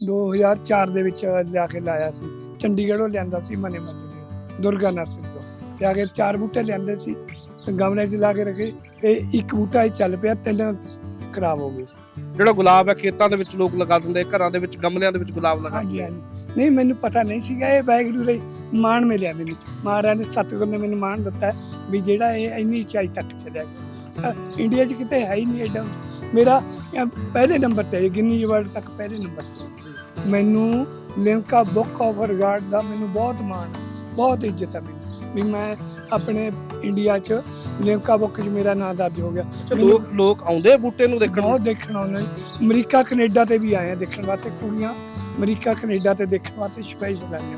2004 ਦੇ ਵਿੱਚ ਲਿਆ ਕੇ ਲਾਇਆ ਸੀ। ਚੰਡੀਗੜ੍ਹੋਂ ਲਿਆਂਦਾ ਸੀ ਮਨੇ ਮੱਜਰੇ ਦੁਰਗਾ ਨਰਸਰੀ ਤੋਂ। ਲਿਆ ਕੇ ਚਾਰ ਬੂਟੇ ਲਿਆਂਦੇ ਸੀ ਤੇ ਗਮਲੇ 'ਚ ਲਾ ਕੇ ਰੱਖੇ। ਤੇ ਇੱਕ ਬੂਟਾ ਹੀ ਚੱਲ ਪਿਆ ਤਿੰਨ ਖਰਾਬ ਹੋ ਗਏ ਜਿਹੜਾ ਗੁਲਾਬ ਹੈ ਖੇਤਾਂ ਦੇ ਵਿੱਚ ਲੋਕ ਲਗਾ ਦਿੰਦੇ ਘਰਾਂ ਦੇ ਵਿੱਚ ਗਮਲਿਆਂ ਦੇ ਵਿੱਚ ਗੁਲਾਬ ਲਗਾ ਹਾਂਜੀ ਹਾਂਜੀ। ਨਹੀਂ ਮੈਨੂੰ ਪਤਾ ਨਹੀਂ ਸੀਗਾ ਇਹ ਵਾਹਿਗੁਰੂ ਲਈ ਮਾਣ ਮਿਲਿਆ ਮੈਨੂੰ। ਮਹਾਰਾਜ ਨੇ ਸਤਿਗੁਰ ਨੇ ਮੈਨੂੰ ਮਾਣ ਦਿੱਤਾ ਵੀ ਜਿਹੜਾ ਇਹ ਇੰਨੀ ਉਚਾਈ ਤੱਕ ਚਲਿਆ ਗਿਆ। ਇੰਡੀਆ 'ਚ ਕਿਤੇ ਹੈ ਹੀ ਨਹੀਂ ਐਡਾ ਮੇਰਾ ਅਹ ਪਹਿਲੇ ਨੰਬਰ ਤੇ ਹੈ ਗਿੰਨੀ ਵਰਲਡ ਤੱਕ ਪਹਿਲੇ ਨੰਬਰ ਤੇ ਮੈਨੂੰ ਲਿਮਕਾ ਬੁੱਕ ਆਫ ਰਿਗਾਰਡ ਦਾ ਮੈਨੂੰ ਬਹੁਤ ਮਾਣ ਹੈ ਬਹੁਤ ਇੱਜ਼ਤ ਹੈ ਮੈਨੂੰ ਵੀ ਮੈਂ ਆਪਣੇ ਇੰਡੀਆ 'ਚ ਲਿਮਕਾ ਬੁੱਕ 'ਚ ਮੇਰਾ ਨਾਮ ਦਰਜ ਹੋ ਗਿਆ। ਅੱਛਾ, ਲੋਕ ਲੋਕ ਆਉਂਦੇ ਆ ਬੂਟੇ ਨੂੰ ਦੇਖਣ ਬਹੁਤ ਦੇਖਣ ਆਉਂਦੇ ਨੇ। ਅਮਰੀਕਾ ਕੈਨੇਡਾ ਤੇ ਵੀ ਆਏ ਆ ਦੇਖਣ ਵਾਸਤੇ ਕੁੜੀਆਂ। ਅਮਰੀਕਾ ਕੈਨੇਡਾ ਤੇ ਦੇਖਣ ਵਾਸਤੇ ਸਪੈਸ਼ਲ ਆਈਆਂ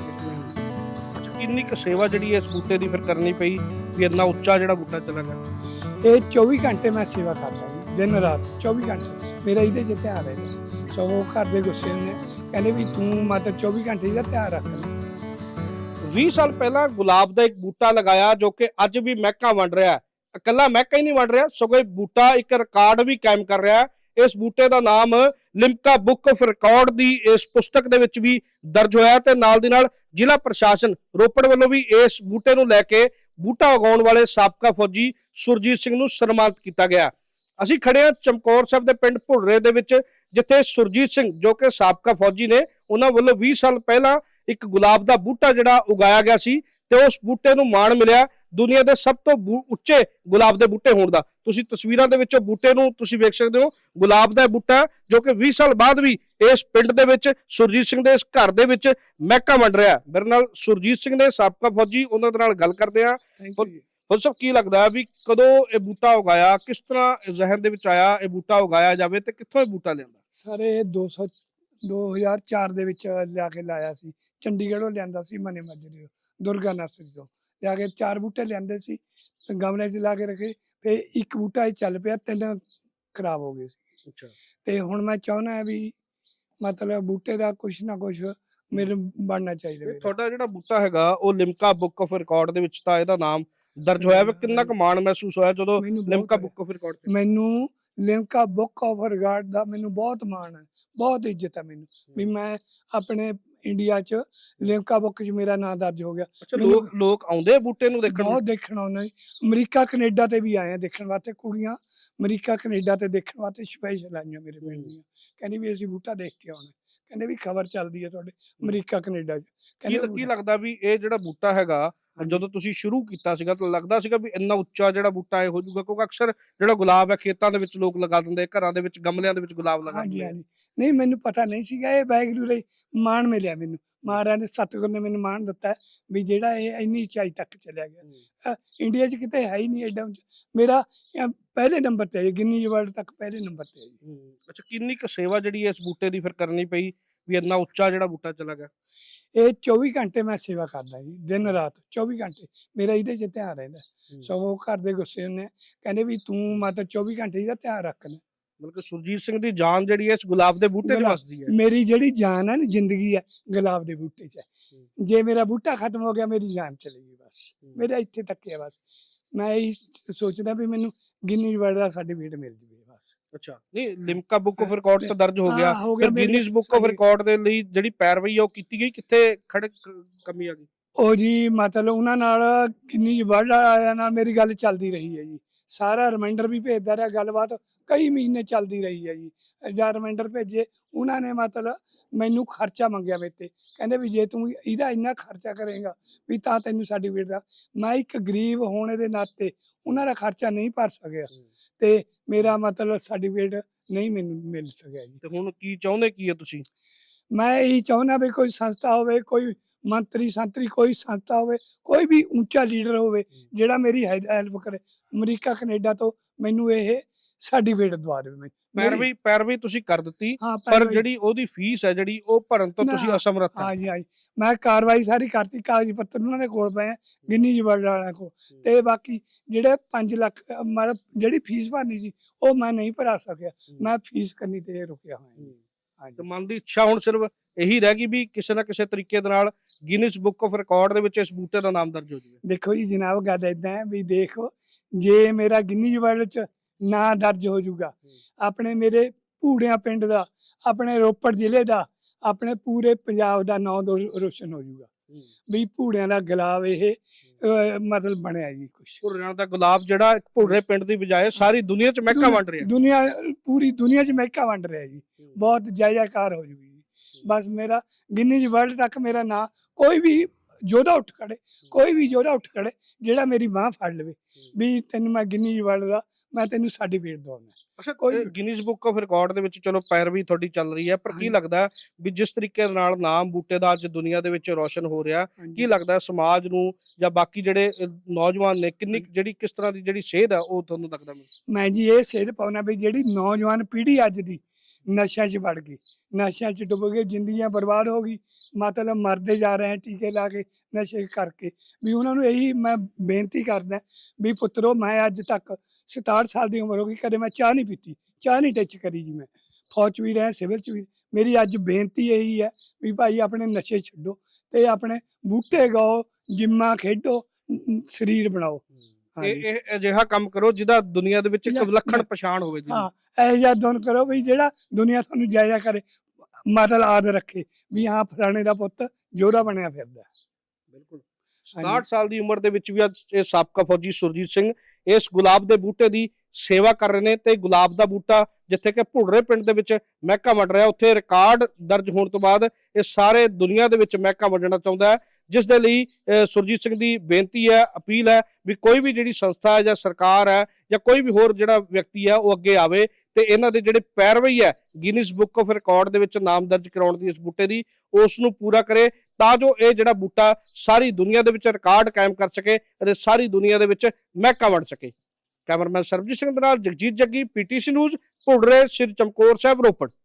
ਅੱਛਾ, ਕਿੰਨੀ ਕੁ ਸੇਵਾ ਜਿਹੜੀ ਇਸ ਬੂਟੇ ਦੀ ਫਿਰ ਕਰਨੀ ਪਈ ਵੀ ਇੰਨਾ ਉੱਚਾ ਜਿਹੜਾ ਬੂਟਾ ਚਲਾ ਗਿਆ ਇਹ 24 ਘੰਟੇ ਮੈਂ ਸੇਵਾ ਕਰਦਾ ਜੀ ਦਿਨ ਰਾਤ 24 ਘੰਟੇ। ਮੇਰਾ ਇਹਦੇ 'ਚ ਧਿਆਨ ਰਹਿੰਦਾ ਸੋ ਉਹ ਘਰ ਦੇ ਗੁੱਸੇ ਨੇ। ਕਹਿੰਦੇ ਵੀ ਤੂੰ ਮਤ 24 ਘੰਟੇ ਦਾ ਧਿਆਨ ਰੱਖ 20 ਸਾਲ ਪਹਿਲਾਂ ਗੁਲਾਬ ਦਾ ਇੱਕ ਬੂਟਾ ਲਗਾਇਆ ਜੋ ਕਿ ਅੱਜ ਵੀ ਮਹਿਕਾ ਵੰਡ ਰਿਹਾ ਹੈ। ਇਕੱਲਾ ਮਹਿਕਾ ਹੀ ਨਹੀਂ ਵੰਡ ਰਿਹਾ, ਸਗੋਂ ਇਹ ਬੂਟਾ ਇੱਕ ਰਿਕਾਰਡ ਵੀ ਕਾਇਮ ਕਰ ਰਿਹਾ ਹੈ। ਇਸ ਬੂਟੇ ਦਾ ਨਾਮ ਲਿਮਕਾ ਬੁੱਕ ਆਫ ਰਿਕਾਰਡ ਦੀ ਇਸ ਪੁਸਤਕ ਦੇ ਵਿੱਚ ਵੀ ਦਰਜ ਹੋਇਆ ਤੇ ਨਾਲ ਦੀ ਨਾਲ ਜ਼ਿਲ੍ਹਾ ਪ੍ਰਸ਼ਾਸਨ ਰੋਪੜ ਵੱਲੋਂ ਵੀ ਇਸ ਬੂਟੇ ਨੂੰ ਲੈ ਕੇ ਬੂਟਾ ਉਗਾਉਣ ਵਾਲੇ ਸਾਬਕਾ ਫੌਜੀ ਸੁਰਜੀਤ ਸਿੰਘ ਨੂੰ ਸਨਮਾਨਿਤ ਕੀਤਾ ਗਿਆ ਅਸੀਂ ਖੜੇ ਹਾਂ ਚਮਕੌਰ ਸਾਹਿਬ ਦੇ ਪਿੰਡ ਭੁੱਲਰੇ ਦੇ ਵਿੱਚ, ਜਿੱਥੇ ਸੁਰਜੀਤ ਸਿੰਘ, ਜੋ ਕਿ ਸਾਬਕਾ ਫੌਜੀ ਨੇ, ਉਹਨਾਂ ਵੱਲੋਂ 20 ਸਾਲ ਪਹਿਲਾਂ ਇੱਕ ਗੁਲਾਬ ਦਾ ਬੂਟਾ ਜਿਹੜਾ ਉਗਾਇਆ ਗਿਆ ਸੀ ਤੇ ਉਸ ਬੂਟੇ ਨੂੰ ਮਾਣ ਮਿਲਿਆ ਦੁਨੀਆ ਦੇ ਸਭ ਤੋਂ ਬੂ- ਉੱਚੇ ਗੁਲਾਬ ਦੇ ਬੂਟੇ ਹੋਣ ਦਾ। ਤੁਸੀਂ ਤਸਵੀਰਾਂ ਦੇ ਵਿੱਚ ਉਹ ਬੂਟੇ ਨੂੰ ਤੁਸੀਂ ਵੇਖ ਸਕਦੇ ਹੋ, ਗੁਲਾਬ ਦਾ ਬੂਟਾ, ਜੋ ਕਿ 20 ਸਾਲ ਬਾਅਦ ਵੀ ਇਸ ਪਿੰਡ ਦੇ ਵਿੱਚ, ਸੁਰਜੀਤ ਸਿੰਘ ਦੇ ਇਸ ਘਰ ਦੇ ਵਿੱਚ ਮਹਿਕਾ ਵੰਡ ਰਿਹਾ ਮੇਰੇ ਨਾਲ ਸੁਰਜੀਤ ਸਿੰਘ ਨੇ ਸਾਬਕਾ ਫੌਜੀ, ਉਹਨਾਂ ਦੇ ਨਾਲ ਗੱਲ ਕਰਦੇ ਆ ਫੌਜੀ ਸਾਹਿਬ ਕੀ ਲੱਗਦਾ ਵੀ ਕਦੋਂ ਇਹ ਬੂਟਾ ਉਗਾਇਆ ਕਿਸ ਤਰ੍ਹਾਂ ਜ਼ਹਿਨ ਦੇ ਵਿੱਚ ਆਇਆ ਇਹ ਬੂਟਾ ਉਗਾਇਆ ਜਾਵੇ ਤੇ ਕਿੱਥੋਂ ਇਹ ਬੂਟਾ ਲਿਆਂਦਾ? ਸਾਰੇ 200 2004 ਦੇ ਵਿੱਚ ਲਿਆ ਕੇ ਲਾਇਆ ਸੀ। ਚੰਡੀਗੜ੍ਹੋਂ ਲਿਆਂਦਾ ਸੀ ਮਨੇ ਮੱਜਰੇ ਦੁਰਗਾ ਨਰਸਰੀ ਤੋਂ। ਲਿਆ ਕੇ ਚਾਰ ਬੂਟੇ ਲਿਆਂਦੇ ਸੀ ਤੇ ਗਮਲੇ 'ਚ ਲਾ ਕੇ ਰੱਖੇ ਫੇ ਇੱਕ ਬੂਟਾ ਹੀ ਚੱਲ ਪਿਆ ਤਿੰਨ ਖਰਾਬ ਹੋ ਗਏ ਸੀ। ਅੱਛਾ। ਤੇ ਹੁਣ ਮੈਂ ਚਾਹੁੰਦਾ ਵੀ ਮਤਲਬ ਬੂਟੇ ਦਾ ਕੁਛ ਨਾ ਕੁਛ ਮੇਰੇ ਬਣਨਾ ਚਾਹੀਦਾ ਇਹ। ਤੁਹਾਡਾ ਜਿਹੜਾ ਬੂਟਾ ਹੈਗਾ ਉਹ ਲਿਮਕਾ ਬੁੱਕ ਆਫ ਰਿਕਾਰਡ ਦੇ ਵਿੱਚ ਤਾਂ ਇਹਦਾ ਨਾਮ ਦਰਜ ਹੋਇਆ ਵਾ ਕਿੰਨਾ ਕੁ ਮਾਣ ਮਹਿਸੂਸ ਹੋਇਆ ਜਦੋਂ ਮੈਨੂੰ ਬਹੁਤ ਲਿਮਕਾ ਹੈ। ਬੁੱਕ ਆਫ ਰਿਕਾਰਡ ਤੇ? ਮੈਨੂੰ ਲਿਮਕਾ ਬੁੱਕ ਆਫ ਰਿਗਾਰਡ ਦਾ ਮੈਨੂੰ ਬਹੁਤ ਮਾਣ ਹੈ ਬਹੁਤ ਇੱਜ਼ਤ ਹੈ ਮੈਨੂੰ ਵੀ ਮੈਂ ਆਪਣੇ ਇੰਡੀਆ 'ਚ ਲਿਮਕਾ ਬੁੱਕ 'ਚ ਮੇਰਾ ਨਾਮ ਦਰਜ ਹੋ ਗਿਆ। ਅੱਛਾ ਲੋਕ ਲੋਕ ਆਉਂਦੇ ਆ ਬੂਟੇ ਨੂੰ ਦੇਖਣ? ਬਹੁਤ ਦੇਖਣ ਆਉਂਦੇ ਨੇ। ਅਮਰੀਕਾ ਕੈਨੇਡਾ ਤੇ ਵੀ ਆਏ ਆ ਦੇਖਣ ਵਾਸਤੇ ਕੁੜੀਆਂ। ਅਮਰੀਕਾ ਕੈਨੇਡਾ ਤੇ ਦੇਖਣ ਵਾਸਤੇ ਸਪੈਸ਼ਲ ਆਈਆਂ ਮੇਰੇ ਪਿੰਡ ਦੀਆਂ। ਕਹਿੰਦੀ ਵੀ ਅਸੀਂ ਬੂਟਾ ਦੇਖ ਕੇ ਆਉਣਾ। ਕਹਿੰਦੇ ਵੀ ਖਬਰ ਚੱਲਦੀ ਹੈ ਤੁਹਾਡੇ ਅਮਰੀਕਾ ਕੈਨੇਡਾ 'ਚ। ਕਹਿੰਦੇ ਕੀ ਲੱਗਦਾ ਵੀ ਇਹ ਜਿਹੜਾ ਬੂਟਾ ਹੈਗਾ। ਜਦੋਂ ਤੁਸੀਂ ਸ਼ੁਰੂ ਕੀਤਾ ਸੀਗਾ ਤਾਂ ਲੱਗਦਾ ਸੀਗਾ ਵੀ ਇੰਨਾ ਉੱਚਾ ਜਿਹੜਾ ਬੂਟਾ ਇਹ ਹੋ ਜਾਊਗਾ ਕਿਉਂਕਿ ਅਕਸਰ ਜਿਹੜਾ ਗੁਲਾਬ ਹੈ ਖੇਤਾਂ ਦੇ ਵਿੱਚ ਲੋਕ ਲਗਾ ਦਿੰਦੇ ਘਰਾਂ ਦੇ ਵਿੱਚ ਗਮਲਿਆਂ ਦੇ ਵਿੱਚ ਗੁਲਾਬ ਲਗਾ ਦਿੰਦੇ ਨਹੀਂ ਮੈਨੂੰ ਪਤਾ ਨਹੀਂ ਸੀਗਾ ਇਹ ਵਾਹਿਗੁਰੂ ਲਈ ਮਾਣ ਮਿਲਿਆ ਮੈਨੂੰ। ਮਹਾਰਾਜ ਨੇ ਸਤਿਗੁਰ ਨੇ ਮੈਨੂੰ ਮਾਣ ਦਿੱਤਾ ਵੀ ਜਿਹੜਾ ਇਹ ਇੰਨੀ ਉਚਾਈ ਤੱਕ ਚਲਿਆ ਗਿਆ। ਇੰਡੀਆ 'ਚ ਕਿਤੇ ਹੈ ਹੀ ਨਹੀਂ ਐਡਾ। ਮੇਰਾ ਪਹਿਲੇ ਨੰਬਰ ਤੇ ਗਿੰਨੀ ਵਰਲਡ ਤੱਕ ਪਹਿਲੇ ਨੰਬਰ ਤੇ। ਅੱਛਾ ਕਿੰਨੀ ਕੁ ਸੇਵਾ ਜਿਹੜੀ ਇਸ ਬੂਟੇ ਦੀ ਫਿਰ ਕਰਨੀ ਪਈ? ਵੀ ਇੰਨਾ ਉੱਚਾ ਜਿਹੜਾ ਬੂਟਾ ਚਲਾ ਗਿਆ। ਇਹ 24 ਘੰਟੇ ਮੈਂ ਸੇਵਾ ਕਰਦਾ ਜੀ ਦਿਨ ਰਾਤ 24 ਘੰਟੇ। ਮੇਰਾ ਇਹਦੇ 'ਚ ਧਿਆਨ ਰਹਿੰਦਾ। ਸੋ ਉਹ ਘਰ ਦੇ ਗੁੱਸੇ ਨੇ ਕਹਿੰਦੇ ਵੀ ਤੂੰ ਮਤ 24 ਘੰਟੇ ਦਾ ਧਿਆਨ ਰੱਖਣਾ ਮਤਲਬ ਕਿ ਸੁਰਜੀਤ ਸਿੰਘ ਦੀ ਜਾਨ ਜਿਹੜੀ ਹੈ ਇਸ ਗੁਲਾਬ ਦੇ ਬੂਟੇ 'ਚ ਗੁਲਾਬ- ਵਸਦੀ ਹੈ। ਮੇਰੀ ਜਿਹੜੀ ਜਾਨ ਹੈ ਨਾ ਜ਼ਿੰਦਗੀ ਹੈ ਗੁਲਾਬ ਦੇ ਬੂਟੇ 'ਚ ਹੈ। ਜੇ ਮੇਰਾ ਬੂਟਾ ਖਤਮ ਹੋ ਗਿਆ ਮੇਰੀ ਜਾਨ ਚਲੀ ਗਈ ਬਸ। ਮੇਰਾ ਇੱਥੇ ਤੱਕ ਹੈ ਬਸ। ਮੈਂ ਇਹ ਸੋਚਦਾ ਵੀ ਮੈਨੂੰ ਗਿੰਨੀ ਵਰਲਡ ਦਾ ਸਰਟੀਫਿਕੇਟ ਮਿਲ ਬਸ ਅੱਛਾ। ਨਹੀਂ ਲਿਮਕਾ ਬੁੱਕ ਆਫ ਰਿਕਾਰਡ ਤੇ ਦਰਜ ਹੋ ਗਿਆ। ਹਾਂ, ਹੋ ਗਿਆ ਫਿਰ ਮੇਰੇ ਗਿਨੀਜ਼ ਬੁੱਕ ਆਫ ਸਾਡੇ- ਰਿਕਾਰਡ ਦੇ ਲਈ ਜਿਹੜੀ ਪੈਰਵਾਈ ਆ ਉਹ ਕੀਤੀ ਗਈ ਕਿੱਥੇ ਖੜਕ ਕਮੀ ਆ ਗਈ? ਉਹ ਜੀ ਮਤਲਬ ਉਹਨਾਂ ਨਾਲ ਕਿੰਨੀ ਵਰਲਡ ਆਇਆ ਨਾਲ ਮੇਰੀ ਗੱਲ ਚੱਲਦੀ ਰਹੀ ਹੈ ਜੀ। ਸਾਰਾ ਰਿਮਾਈਂਡਰ ਵੀ ਭੇਜਦਾ ਰਿਹਾ ਗੱਲਬਾਤ ਕਈ ਮਹੀਨੇ ਚੱਲਦੀ ਰਹੀ ਹੈ ਜੀ। ਜਾਂ ਰਿਮਾਈਂਡਰ ਭੇਜੇ ਉਹਨਾਂ ਨੇ ਮਤਲਬ ਮੈਨੂੰ ਖਰਚਾ ਮੰਗਿਆ ਮੇਰੇ ਤੇ। ਕਹਿੰਦੇ ਵੀ ਜੇ ਤੂੰ ਇਹਦਾ ਇੰਨਾ ਖਰਚਾ ਕਰੇਗਾ ਵੀ ਤਾਂ ਤੈਨੂੰ ਸਰਟੀਫਿਕੇਟ ਦਾ ਮੈਂ ਇੱਕ ਗਰੀਬ ਹੋਣੇ ਦੇ ਨਾਤੇ ਉਹਨਾਂ ਦਾ ਖਰਚਾ ਨਹੀਂ ਭਰ ਸਕਿਆ। ਤੇ ਮੇਰਾ ਮਤਲਬ ਸਰਟੀਫਿਕੇਟ ਨਹੀਂ ਮੈਨੂੰ ਮਿਲ ਸਕਿਆ ਜੀ। ਤੇ ਹੁਣ ਕੀ ਚਾਹੁੰਦੇ ਕੀ ਆ ਤੁਸੀਂ? ਮੈਂ ਇਹੀ ਚਾਹੁੰਦਾ ਵੀ ਕੋਈ ਸੰਸਥਾ ਹੋਵੇ ਕੋਈ ਮੰਤਰੀ ਸੰਤਰੀ ਕੋਈ ਸੰਸਥਾ ਹੋਵੇ ਕੋਈ ਵੀ ਉੱਚਾ ਲੀਡਰ ਹੋਵੇ ਜਿਹੜਾ ਮੇਰੀ ਹੈਲਪ ਕਰੇ। ਅਮਰੀਕਾ ਕੈਨੇਡਾ ਤੋਂ ਮੈਨੂੰ ਇਹ ਸਰਟੀਫਿਕੇਟ ਦਵਾ ਦੇਵੇ ਪੈਰਵਾਈ ਪੈਰਵਾਈ ਤੁਸੀਂ ਕਰ ਦਿੱਤੀ ਪਰ ਜਿਹੜੀ ਉਹਦੀ ਫੀਸ ਹੈ ਜਿਹੜੀ ਉਹ ਭਰਨ ਤੋਂ ਤੁਸੀਂ ਅਸਮਰੱਥ ਹੈ। ਹਾਂਜੀ ਹਾਂਜੀ। ਮੈਂ ਕਾਰਵਾਈ ਸਾਰੀ ਕਰਤੀ ਕਾਗਜ਼ ਪੱਤਰ ਉਹਨਾਂ ਦੇ ਕੋਲ ਪਏ ਆ ਗਿੰਨੀ ਜੀ ਵਰਡ ਵਾਲਿਆਂ ਕੋਲ। ਤੇ ਬਾਕੀ ਜਿਹੜੇ 5 ਲੱਖ ਮਤਲਬ ਜਿਹੜੀ ਫੀਸ ਭਰਨੀ ਸੀ ਉਹ ਮੈਂ ਨਹੀਂ ਭਰਾ ਸਕਿਆ। ਮੈਂ ਫੀਸ ਕਰਨੀ ਤੇ ਰੁਕਿਆ ਹੋਇਆ। ਤੇ ਮਨ ਦੀ ਇੱਛਾ ਹੁਣ ਸਿਰਫ ਇਹੀ ਰਹਿ ਗਈ ਵੀ ਕਿਸੇ ਨਾ ਕਿਸੇ ਤਰੀਕੇ ਦੇ ਨਾਲ ਗਿਨੀਜ਼ ਬੁੱਕ ਆਫ ਰਿਕਾਰਡ ਦੇ ਵਿੱਚ ਇਸ ਬੂਟੇ ਦਾ ਨਾਮ ਦਰਜ ਹੋ ਜਾਵੇ। ਦੇਖੋ ਜੀ ਜਨਾਬ ਗੱਲ ਇਦਾਂ ਹੈ ਵੀ ਦੇਖੋ ਜੇ ਮੇਰਾ ਗਿੰਨੀ ਵਰਲਡ ਚ ਨਾਂ ਦਰਜ ਹੋ ਜਾਊਗਾ ਆਪਣੇ ਮੇਰੇ ਭੂੜਿਆਂ ਪਿੰਡ ਦਾ ਆਪਣੇ ਰੋਪੜ ਜ਼ਿਲ੍ਹੇ ਦਾ ਆਪਣੇ ਪੂਰੇ ਪੰਜਾਬ ਦਾ ਨਾਂ ਰੋਸ਼ਨ ਹੋ ਜਾਊਗਾ। ਵੀ ਭੂੜਿਆਂ ਦਾ ਗੁਲਾਬ ਇਹ ਅਹ, ਮਤਲਬ ਬਣਿਆ ਜੀ ਕੁਛ। ਭੁਰਰਿਆਂ ਦਾ ਗੁਲਾਬ ਜਿਹੜਾ ਇੱਕ ਭੁਰਰੇ ਪਿੰਡ ਦੀ ਬਜਾਏ ਸਾਰੀ ਦੁਨੀਆ 'ਚ ਮਹਿਕਾ ਵੰਡ ਰਿਹਾ। ਦੁਨੀਆ ਪੂਰੀ ਦੁਨੀਆ 'ਚ ਮਹਿਕਾ ਵੰਡ ਰਿਹਾ ਜੀ। ਬਹੁਤ ਜੈ ਜੈਕਾਰ ਹੋ ਜੂਗੀ ਜੀ। ਬਸ ਮੇਰਾ ਗਿਨੀਜ਼ ਵਰਲਡ ਤੱਕ ਮੇਰਾ ਨਾਂ ਕੋਈ ਵੀ ਯੋਧਾ ਉੱਠ ਖੜੇ ਕੋਈ ਵੀ ਯੋਧਾ ਉੱਠ ਖੜੇ ਜਿਹੜਾ ਮੇਰੀ ਬਾਹ ਫੜ ਲਵੇ ਵੀ ਤੈਨੂੰ ਮੈਂ ਗਿਨੀਜ਼ ਵਰਲਡ ਦਾ ਮੈਂ ਤੈਨੂੰ ਸਰਟੀਫਿਕੇਟ ਦਵਾਉਣਾ। ਅੱਛਾ ਕੋਈ ਗਿਨੀਜ਼ ਬੁੱਕ ਆਫ ਰਿਕਾਰਡ ਦੇ ਵਿੱਚ ਚਲੋ ਪੈਰਵੀ ਤੁਹਾਡੀ ਚੱਲ ਰਹੀ ਹੈ ਪਰ ਕੀ। ਲੱਗਦਾ ਵੀ ਜਿਸ ਤਰੀਕੇ ਨਾਲ ਨਾਮ ਬੂਟੇ ਦਾ ਅੱਜ ਦੁਨੀਆ ਦੇ ਵਿੱਚ ਰੋਸ਼ਨ ਹੋ ਰਿਹਾ। ਕੀ ਲੱਗਦਾ ਸਮਾਜ ਨੂੰ ਜਾਂ ਬਾਕੀ ਜਿਹੜੇ ਨੌਜਵਾਨ ਨੇ ਕਿੰਨੀ ਜਿਹੜੀ ਕਿਸ ਤਰ੍ਹਾਂ ਦੀ ਜਿਹੜੀ ਸੇਧ ਹੈ ਉਹ ਤੁਹਾਨੂੰ ਲੱਗਦਾ ਮੈਂ ਜੀ ਇਹ ਸੇਧ ਪਾਉਣਾ ਵੀ ਜਿਹੜੀ ਨੌਜਵਾਨ ਪੀੜ੍ਹੀ ਅੱਜ ਦੀ ਨਸ਼ਿਆਂ 'ਚ ਵੜ ਗਈ ਨਸ਼ਿਆਂ 'ਚ ਡੁੱਬ ਗਏ, ਜ਼ਿੰਦਗੀਆਂ ਬਰਬਾਦ ਹੋ ਗਈ। ਮਤਲਬ ਮਰਦੇ ਜਾ ਰਹੇ ਹੈ ਟੀਕੇ ਲਾ ਕੇ, ਨਸ਼ੇ ਕਰਕੇ। ਵੀ ਉਹਨਾਂ ਨੂੰ ਇਹੀ ਮੈਂ ਬੇਨਤੀ ਕਰਦਾ ਵੀ ਪੁੱਤਰੋ, ਮੈਂ ਅੱਜ ਤੱਕ 67 ਸਾਲ ਦੀ ਉਮਰ ਹੋ ਗਈ, ਕਦੇ ਮੈਂ ਚਾਹ ਨਹੀਂ ਪੀਤੀ। ਚਾਹ ਨਹੀਂ ਟੱਚ ਕਰੀ ਜੀ ਮੈਂ। ਫੌਜ 'ਚ ਵੀ ਰਿਹਾ, ਸਿਵਲ 'ਚ ਵੀ ਮੇਰੀ ਅੱਜ ਬੇਨਤੀ ਇਹੀ ਹੈ ਵੀ ਭਾਈ ਆਪਣੇ ਨਸ਼ੇ ਛੱਡੋ ਤੇ ਆਪਣੇ ਬੂਟੇ ਗਾਓ, ਜਿੰਮਾਂ ਖੇਡੋ ਸਰੀਰ ਬਣਾਓ। ਇਹ ਇਹ ਅਜਿਹਾ ਕੰਮ ਕਰੋ ਜਿਹਦਾ ਦੁਨੀਆ ਦੇ ਵਿੱਚ ਇੱਕ ਵਿਲੱਖਣ ਪਛਾਣ ਹੋਵੇ ਜੀ। ਹਾਂ ਇਹ ਜਿਹਾ ਦੋਨ ਕਰੋ ਵੀ ਜਿਹੜਾ ਦੁਨੀਆ ਤੁਹਾਨੂੰ ਜਾਇਜ਼ਾ ਕਰੇ ਮਤਲਬ ਆਦ ਰੱਖੇ ਵੀ ਹਾਂ ਫਲਾਣੇ ਦਾ ਪੁੱਤ ਜੋੜਾ ਬਣਿਆ ਫਿਰਦਾ। ਬਿਲਕੁਲ। ਹਾਂਜੀ। 67 ਸਾਲ ਦੀ ਉਮਰ ਦੇ ਵਿੱਚ ਵੀ ਅੱਜ ਇਹ ਸਾਬਕਾ ਫੌਜੀ ਸੁਰਜੀਤ ਸਿੰਘ ਇਸ ਗੁਲਾਬ ਦੇ ਬੂਟੇ ਦੀ ਸੇਵਾ ਕਰ ਰਹੇ ਨੇ ਤੇ ਗੁਲਾਬ ਦਾ ਬੂਟਾ ਜਿੱਥੇ ਕਿ ਭੁੱੜਰੇ ਪਿੰਡ ਦੇ ਵਿੱਚ ਮਹਿਕਾ ਵੰਡ ਰਿਹਾ। ਉੱਥੇ ਰਿਕਾਰਡ ਦਰਜ ਹੋਣ ਤੋਂ ਬਾਅਦ ਇਹ ਸਾਰੇ ਦੁਨੀਆ ਦੇ ਵਿੱਚ ਮਹਿਕਾ ਵੰਡਣਾ ਚਾਹੁੰਦਾ ਹੈ। ਜਿਸ ਦੇ ਲਈ ਸੁਰਜੀਤ ਸਿੰਘ ਦੀ ਬੇਨਤੀ ਹੈ, ਅਪੀਲ ਹੈ ਵੀ ਕੋਈ ਵੀ ਜਿਹੜੀ ਸੰਸਥਾ ਹੈ ਜਾਂ ਸਰਕਾਰ ਹੈ ਜਾਂ ਕੋਈ ਵੀ ਹੋਰ ਜਿਹੜਾ ਵਿਅਕਤੀ ਹੈ ਉਹ ਅੱਗੇ ਆਵੇ ਤੇ ਇਹਨਾਂ ਦੇ ਜਿਹੜੇ ਪੈਰਵਈ ਹੈ ਗਿਨੀਜ਼ ਬੁੱਕ ਆਫ ਰਿਕਾਰਡ ਦੇ ਵਿੱਚ ਨਾਮ ਦਰਜ ਕਰਾਉਣ ਦੀ ਇਸ ਬੂਟੇ ਦੀ, ਉਸ ਨੂੰ ਪੂਰਾ ਕਰੇ ਤਾਂ ਜੋ ਇਹ ਜਿਹੜਾ ਬੂਟਾ ਸਾਰੀ ਦੁਨੀਆ ਦੇ ਵਿੱਚ ਰਿਕਾਰਡ ਕਾਇਮ ਕਰ ਸਕੇ ਅਤੇ ਸਾਰੀ ਦੁਨੀਆ ਦੇ ਵਿੱਚ ਮਹਿਕਾ ਵੰਡ ਸਕੇ। ਕੈਮਰਾਮੈਨ ਸਰਬਜੀਤ ਸਿੰਘ ਦੇ ਨਾਲ ਜਗਜੀਤ ਜੱਗੀ ਪੀਟੀਸੀ ਨਿਊਜ਼ ਭੁੱਲਰੇ ਸ੍ਰੀ ਚਮਕੌਰ ਸਾਹਿਬ ਰੋਪੜ।